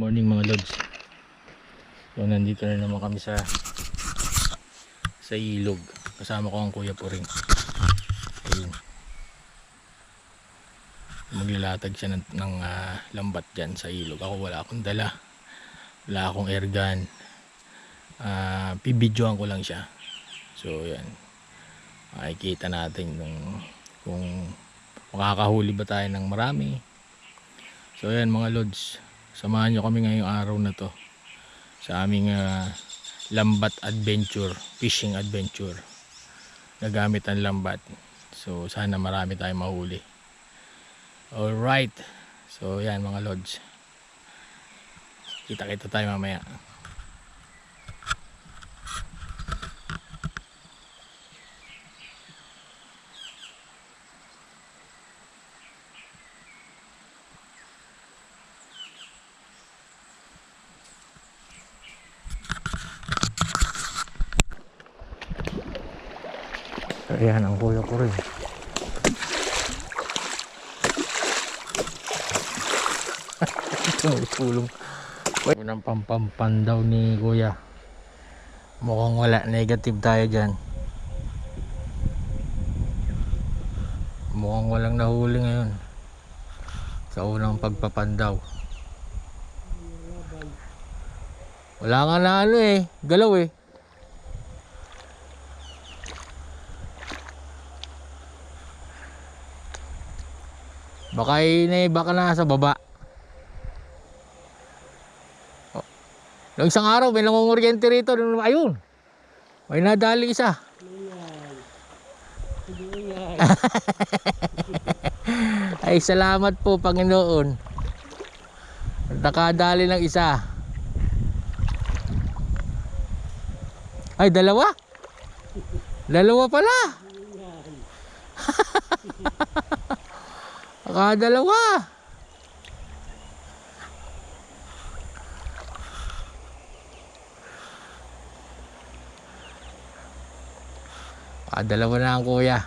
morning mga lods. So nandito na naman kami sa sa ilog. Kasama ko ang kuya po rin. Ayun. Maglalatag siya ng, ng ah, lambat dyan sa ilog. Ako wala akong dala. Wala akong air gun. Ah, pibidyoan ko lang siya. So yan. Makikita natin kung, kung makakahuli ba tayo ng marami. So yan mga lods. Samahan nyo kami ngayong araw na to sa aming ah, lambat adventure, fishing adventure. Nagamit ang lambat. So sana marami tayong mahuli. Alright. So yan mga lods. Kita-kita tayo mamaya. Ayan ang kuya ko rin. Tulong. Unang pampampan daw ni kuya. Mukhang wala. Negative tayo dyan. Mukhang walang nahuli ngayon. Sa unang pagpapandaw. Wala nga na ano eh. Galaw eh. Baka ini baka na sa baba. Nung isang araw may nangunguryente rito ayun. May nadali isa. Ay salamat po Panginoon. Nakadali ng isa. Ay dalawa. Dalawa pala. Nakadalawa. Ah, dalawa na ang kuya.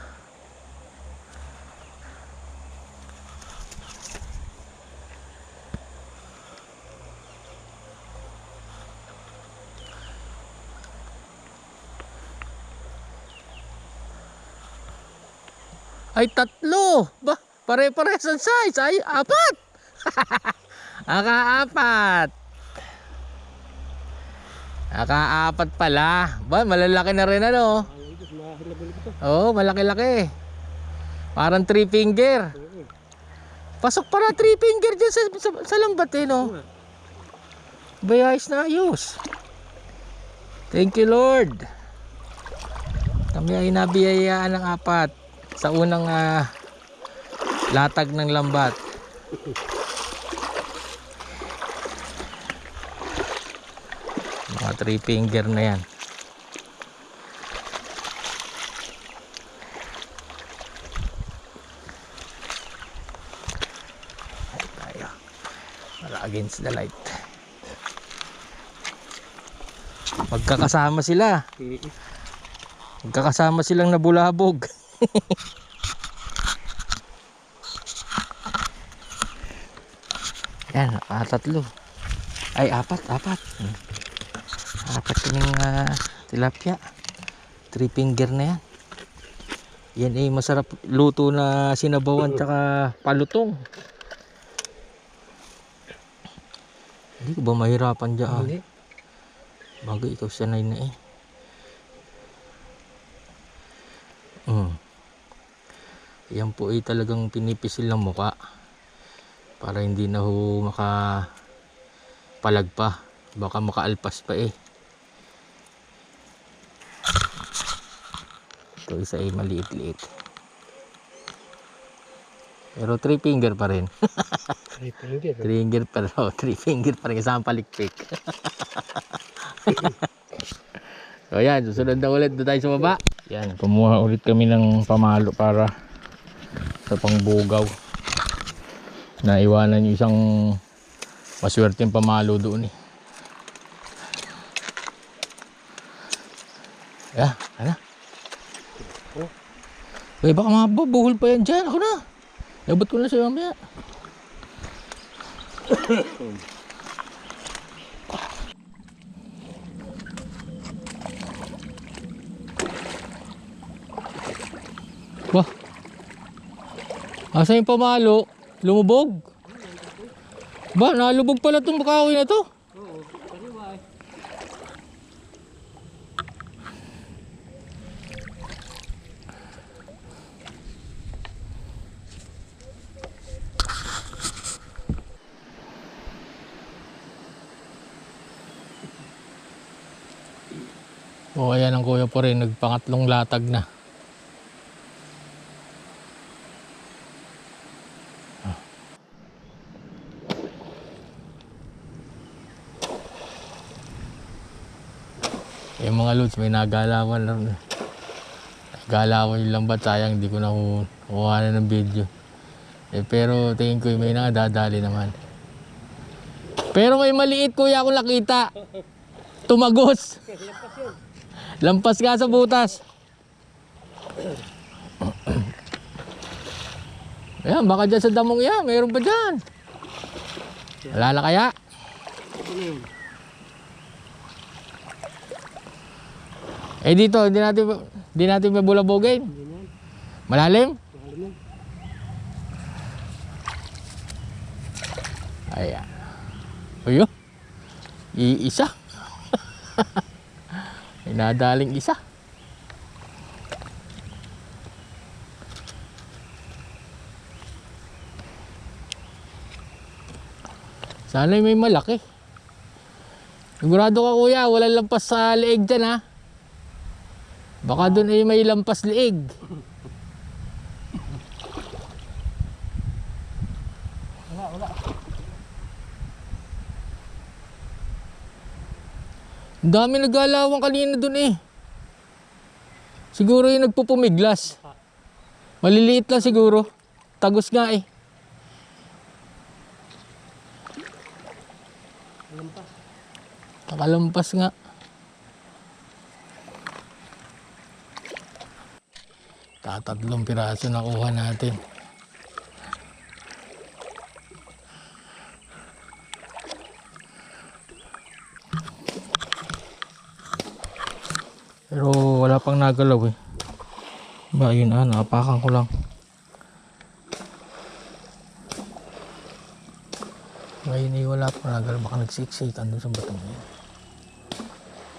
Ay, tatlo. Ba, pare-pares ang size. Ay, apat. Aka-apat. Aka-apat pala. Ba, malalaki na rin ano. Oo, oh, malaki-laki. Parang three finger. Pasok para three finger dyan sa, sa, sa lambat eh, no? Bayayos na ayos. Thank you, Lord. Kami ay nabiyayaan ng apat sa unang ah, latag ng lambat. Mga three finger na yan. Against the light. Magkakasama sila. Magkakasama silang nabulabog. Yan, ah, tatlo. Ay, apat, apat. Apat yung ah, tilapia. Three finger na yan. Yan ay masarap luto na sinabawan tsaka palutong. Hindi ko ba mahirapan dyan? Hindi. Bago ikaw sanay na eh. Mm. Yan po ay talagang pinipisil ng muka para hindi na ho maka palag pa. Baka makaalpas pa eh. Ito isa ay maliit-liit. Pero three finger pa rin. Three finger. Three finger pa rin. Oh, three finger pa rin. Kasama palikpik. so yan, susunod na ulit doon tayo sa baba. Yan, kumuha ulit kami ng pamalo para sa pangbugaw. Naiwanan yung isang maswerteng pamalo doon eh. Ya, ano? Eh, baka mabubuhol pa yan dyan. Ako na. Labot ko na sa'yo mamaya. Wah. Asa yung pamalo? Lumubog? Ba, nalubog pala itong kahoy na to. O ayan ang kuya po rin, nagpangatlong latag na. Ah. Yung mga lods, may nagalawan lang. Nagalawan yung lambat, sayang hindi ko nakuha na ng video. Eh, pero tingin ko may nadadali naman. Pero may maliit kuya ako nakita. Tumagos. Lampas ka sa butas. Ayan, baka dyan sa damong yan. Mayroon pa dyan. Wala na kaya? Eh dito, hindi natin, hindi natin na yan. Malalim? Ayan. Uyo. Iisa. May nadaling isa. Sana may malaki. Sigurado ka kuya, walang lampas sa leeg dyan ha. Baka doon ay may lampas leeg. Wala, wala. Ang dami naglalawang kanina doon eh. Siguro yung nagpupumiglas. Maliliit lang siguro. Tagos nga eh. Lampas. Nakalampas nga. Tatatlong piraso nakuha natin. Pero wala pang nagalaw eh. Ba yun ah, nakapakan ko lang. Ngayon eh, wala pang nagalaw. Baka nagsiksikan doon sa batong yun.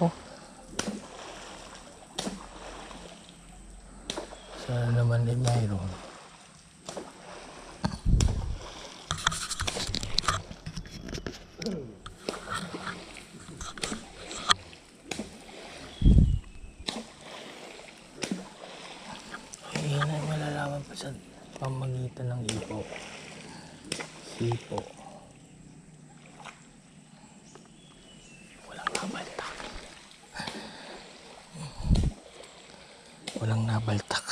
Oh. Sana naman eh mayroon. Ayun ay malalaman pa sa pamagitan ng ipo. Sipo. Walang nabaltak. Walang nabaltak.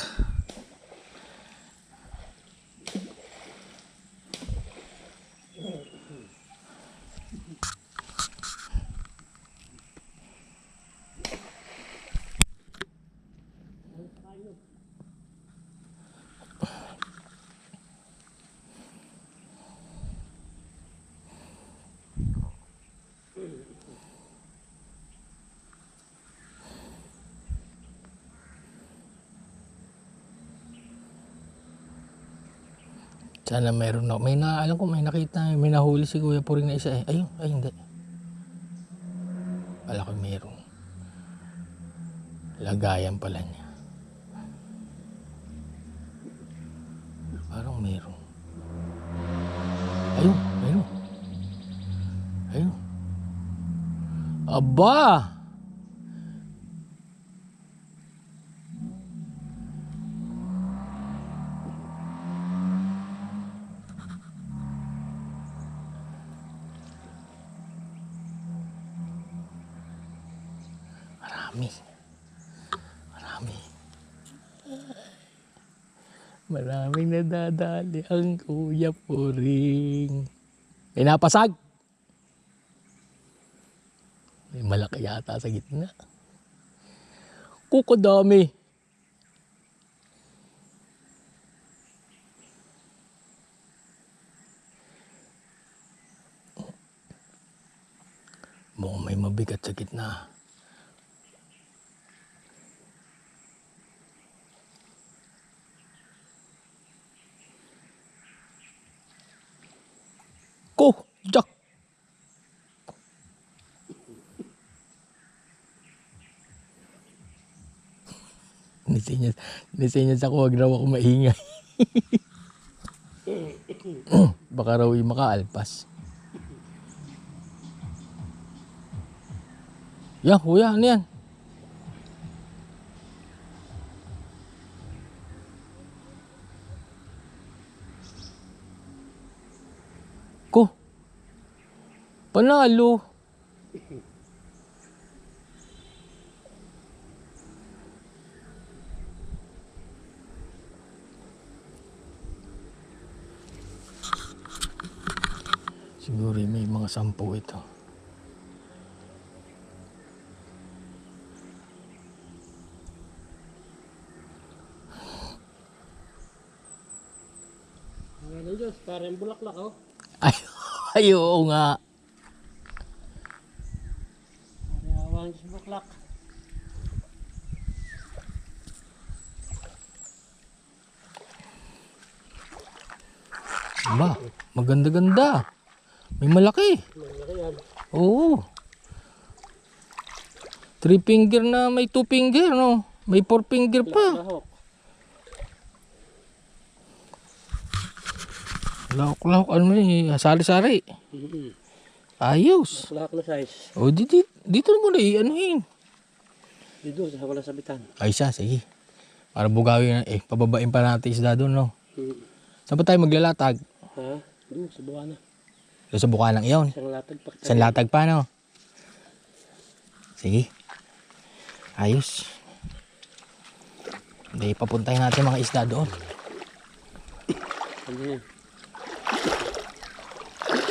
Sana meron na. May na, alam ko may nakita, may nahuli si Kuya Puring na isa eh. Ayun, ay hindi. Wala ko meron. Lagayan pala niya. Parang meron. Ayun, meron. Ayun. Aba! Nadadali ang kuya puring. May. May malaki yata sa gitna. Kuko dami. Mukhang may mabigat sa gitna. ko, Jack. Nisinyas, nisinyas ako, wag raw ako maingay. Baka raw yung makaalpas. Yah, kuya, ano yan? Panalo. Siguro may mga sampu ito. Ano Diyos, parang bulaklak oh. Ay, ay oo nga. Parang awang Diyos bulaklak. Ba, maganda-ganda. May malaki. Malaki yan. Oo. Three finger na may two finger, no? May four finger pa. Lahok. Lahok-lahok, ano eh, sari-sari. Ayos. Lahok na size. O, dito, dito mo na eh, ano eh. Dito sa wala sabitan. Ay, siya, sige. Para bugawin na, eh, pababain pa natin isda doon, no? Hmm. Saan pa tayo maglalatag? Ha? Doon sa buwan na. Doon sa buka lang iyon. Isang latag pa. Isang latag pa, no? Sige. Ayos. Hindi, papuntahin natin mga isda doon. Ano yan?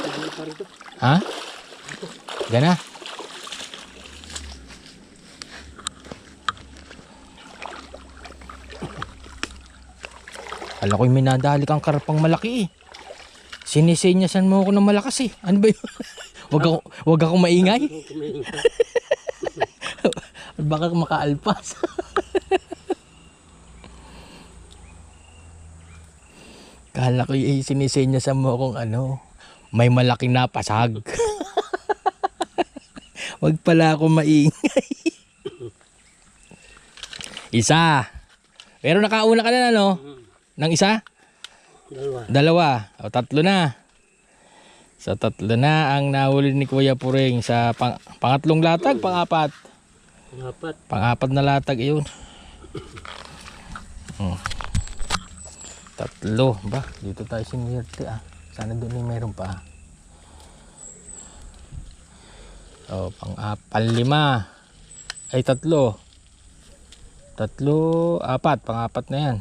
Ano? Ha? Gana? Alam ko yung minadali kang karpang malaki eh. Sinisenyasan mo ako ng malakas eh. Ano ba yun? wag ako, wag ako maingay. Baka makaalpas. Kala ko eh, sinisenyasan mo akong ano, may malaking napasag. wag pala ako maingay. isa. Pero nakauna ka na no? Nang isa? Dalawa. Dalawa. O tatlo na. Sa tatlo na ang nahuli ni Kuya Puring sa pang- pangatlong latag, pangapat. Apat. Pang-apat na latag yun. Hmm. Tatlo. Ba, dito tayo sinirte ah. Sana doon ay meron pa. So, pang-apat, lima. Ay, tatlo. Tatlo, apat. Pang-apat na yan.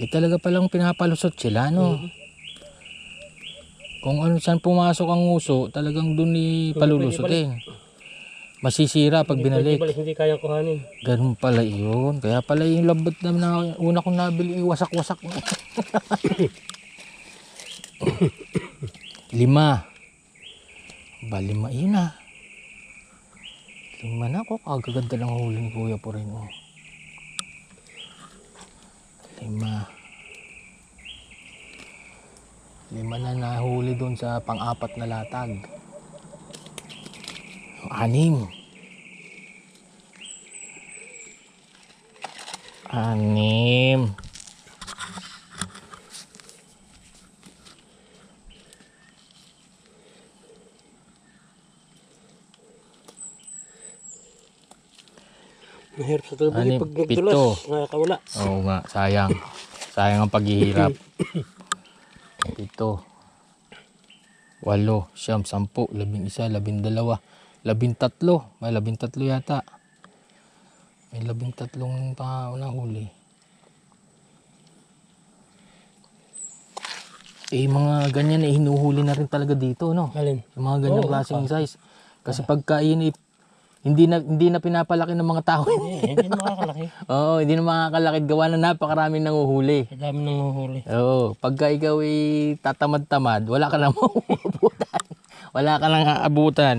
Eh talaga palang pinapalusot sila, no? Kung ano saan pumasok ang uso, talagang doon ni palulusotin. Masisira pag binalik. Hindi, hindi kayang kuhanin. Ganun pala yun. Kaya pala yung labot na, na una kong nabili, wasak-wasak. lima. Ba, lima yun ah. Lima ako. Kagaganda ng huli ni Kuya po rin. Oh. Lima. Lima na nahuli doon sa pang-apat na latag. Anim. Anim. Mahirap sa tubo Ano, pag pito. nagdulas. Nakakawala. Oo nga, sayang. Sayang ang paghihirap. Ito. Walo, siyam, sampu, labing isa, labing dalawa, labing tatlo. May labing tatlo yata. May labing tatlong pa nahuli. Eh, mga ganyan eh, hinuhuli na rin talaga dito, no? Alin? Yung mga ganyang Oo, klaseng size. Kasi pagka yun, eh, hindi na, hindi na pinapalaki ng mga tao. Eh, hindi makakalaki. Oo, hindi na makakalakit gawa na napakaraming nanguhuli. Ang dami nang huhuli. Oo, pagka ikaw ay tatamad-tamad, wala ka nang mauubutan. Wala ka nang aabutan.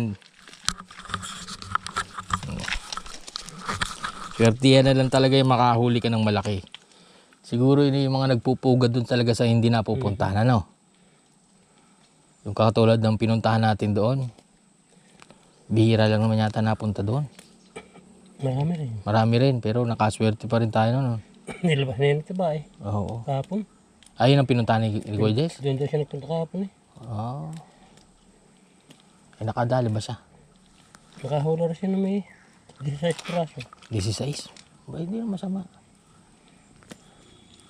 Swertihan na lang talaga yung makahuli ka ng malaki. Siguro yun yung mga nagpupugad doon talaga sa hindi napupuntahan, ano? Yung katulad ng pinuntahan natin doon. Bihira lang naman yata napunta doon. Marami rin. Marami rin, pero nakaswerte pa rin tayo noon. Nilabas na yun ito ba eh. Oo. Kahapon. Ayun ang pinuntahan ni Jess? Doon daw siya nagpunta kahapon eh. Oo. Ay, nakadali ba siya? Nakahula rin siya na may 16 piraso. 16. Ba, hindi naman masama.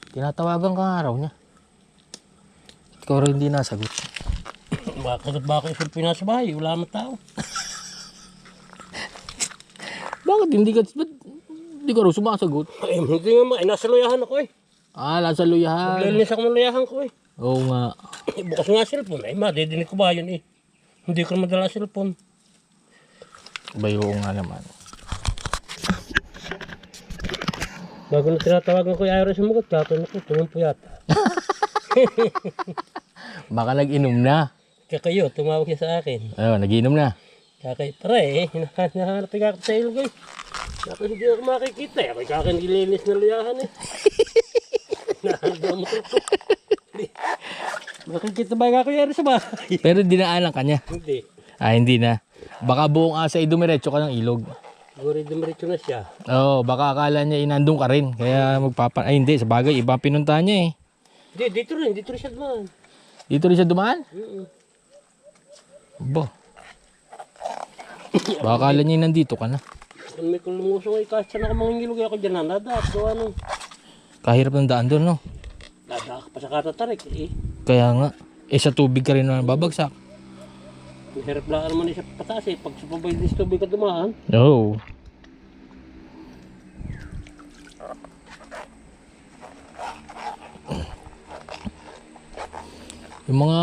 Tinatawagan ka nga raw niya. Ikaw rin hindi nasagot. Bakit ba ako isulpi na sa bahay? Wala naman tao. Bakit hindi ka, ba't hindi ka raw sumasagot? Ay, hindi nga ma. Ay, nasa luyahan ako eh. Ah, nasa luyahan. Naglilinis ako ng luyahan ko eh. Oo nga. Eh, bukas nga cellphone. Ay, madidinig ko ba yun eh. Hindi ko madala cellphone. Bayo nga naman. Bago na tinatawagan ko yung Iris sumagot, kakon ako, tumampo yata. Baka nag-inom na. Kaya kayo, tumawag siya sa akin. Ayun, nag-inom na. Kaya kayo, pare eh, hinahanap hinahanap ako sa ilog eh. Tapos hindi ako makikita eh. May kakin nililinis na luyahan eh. Mo ko. Makikita ba ako yari sa bahay? Pero dinaanan ka niya. Hindi. Ah, hindi na. Baka buong asa ay dumiretso ka ng ilog. Siguro dumiretso na siya. Oo, baka akala niya inandong ka rin. Kaya magpapa... Ay, hindi. Sa bagay, iba pinuntahan niya eh. Hindi, dito rin. Dito rin siya dumaan. Dito rin siya dumaan? Mm-mm. Bo. Baka akala niya nandito ka na. May kulumusong ay kahit saan ako mangingilog ako dyan na nadat. So ano, Kahirap ng daan doon, no? dadak pa sa katatarik eh. Kaya nga. Eh, sa tubig ka rin na babagsak. Mahirap lang naman siya pataas eh. Pag sa pabaylis tubig ka dumaan, Oo. Yung mga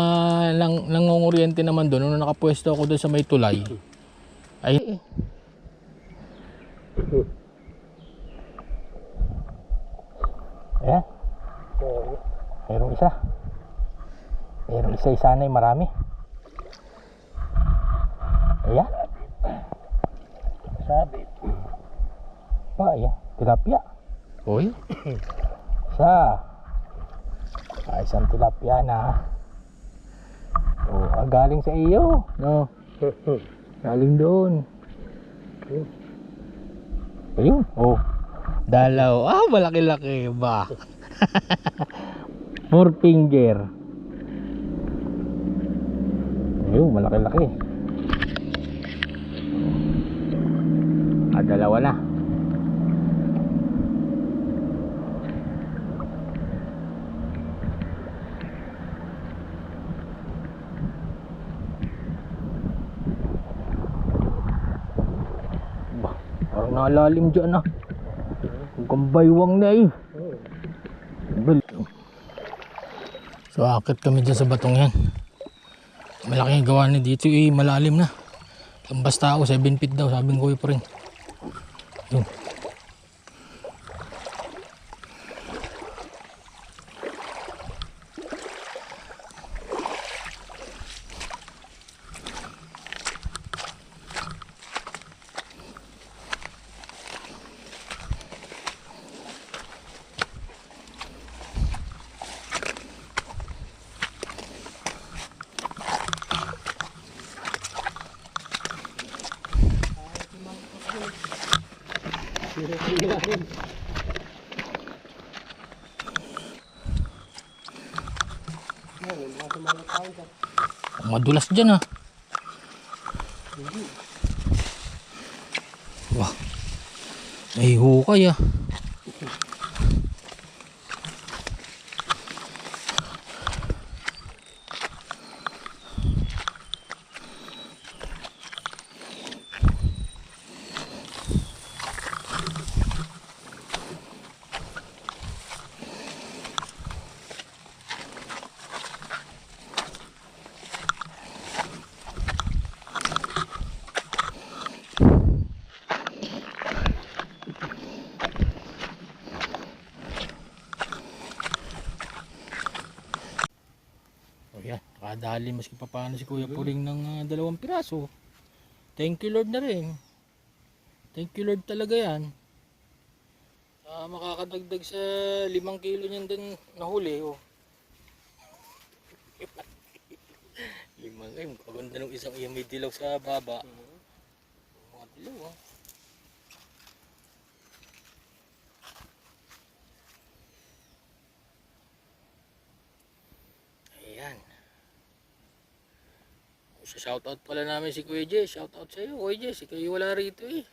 lang, nangunguryente naman doon, nung nakapwesto ako doon sa may tulay, ay... Eh, Oo. mayroong isa. Mayroong isa, isa na marami. Ayan. sabi. Pa, ayan. Tilapia. Uy. Isa. Ah, isang tilapia na. Oh, ah, galing sa iyo. No. Galing doon. Ayun. Oh. Dalaw. Ah, malaki-laki ba? Four finger. Ayun, malaki-laki. Ah, dalawa na. Ba, parang nalalim dyan ah. Hanggang baywang na eh. So akit kami dyan sa batong yan. Malaki ang gawa ni dito eh, malalim na. Lambas tao, 7 feet daw, sabi ko pa rin. Yun. Madulas dyan ah. Wah. Ay hukay ah. O yan, nakadali maski pa paano si Kuya Puring ng ah, dalawang piraso. Thank you Lord na rin. Thank you Lord talaga yan. Ah, makakadagdag sa limang kilo niyan din nahuli, oh. limang, ay, magaganda ng isang yung may dilaw sa baba. Mga dilaw, oh. Ayan. Sa shoutout pala namin si Kuya Jay. Shoutout sa iyo, Kuya Jay. Si Kuya wala rito eh.